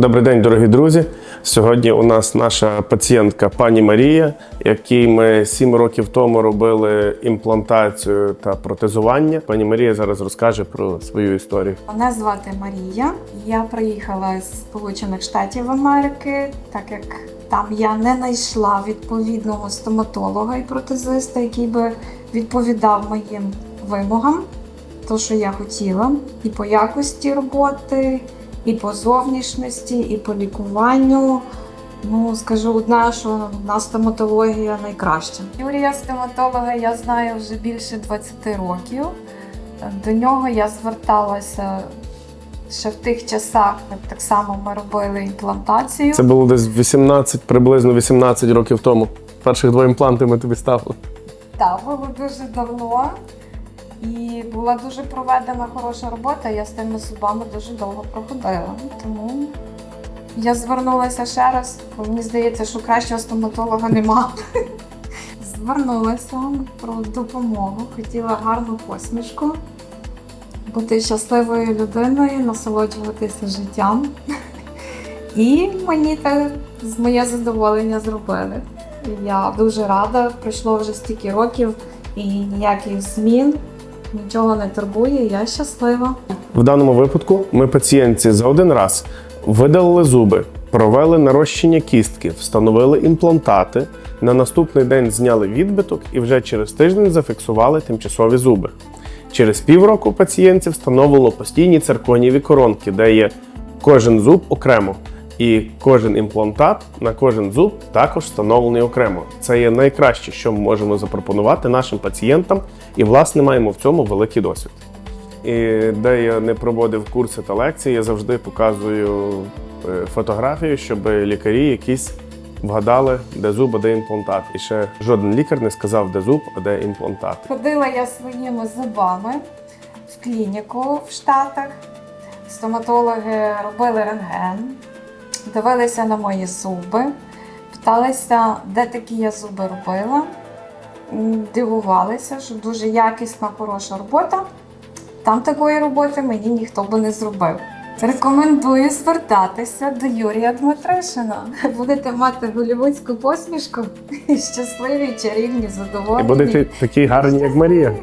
Добрий день, дорогі друзі. Сьогодні у нас наша пацієнтка пані Марія, якій ми 7 років тому робили імплантацію та протезування. Пані Марія зараз розкаже про свою історію. Мене звати Марія. Я приїхала з Сполучених Штатів Америки, так як там я не знайшла відповідного стоматолога і протезиста, який би відповідав моїм вимогам, то що я хотіла, і по якості роботи, і по зовнішності, і по лікуванню. Ну, скажу одна, що на стоматологія найкраща. Юрія стоматолога я знаю вже більше 20 років. До нього я зверталася ще в тих часах, як так само ми робили імплантацію. Це було десь 18, приблизно 18 років тому. Перших два імпланти ми тобі ставили. Так, було дуже давно. І була дуже проведена хороша робота. Я з тими зубами дуже довго проходила. Тому я звернулася ще раз, бо мені здається, що кращого стоматолога нема. Звернулася про допомогу, хотіла гарну посмішку, бути щасливою людиною, насолоджуватися життям. І мені те з моє задоволення зробили. Я дуже рада, пройшло вже стільки років і ніяких змін, нічого не турбує, я щаслива. В даному випадку ми пацієнтці за один раз видалили зуби, провели нарощення кістки, встановили імплантати. На наступний день зняли відбиток і вже через тиждень зафіксували тимчасові зуби. Через півроку пацієнтці встановило постійні цирконіві коронки, де є кожен зуб окремо. І кожен імплантат на кожен зуб також встановлений окремо. Це є найкраще, що ми можемо запропонувати нашим пацієнтам, і власне маємо в цьому великий досвід. І де я не проводив курси та лекції, я завжди показую е, фотографію, щоб лікарі якісь вгадали, де зуб, а де імплантат. І ще жоден лікар не сказав, де зуб, а де імплантат. Ходила я своїми зубами в клініку в Штатах. Стоматологи робили рентген, дивилися на мої зуби, питалися, де такі я зуби робила. Дивувалися, що дуже якісна, хороша робота. Там такої роботи мені ніхто би не зробив. Рекомендую звертатися до Юрія Дмитришина. Будете мати голівудську посмішку, і щасливі, чарівні, задоволені. І будете такі гарні, як Марія.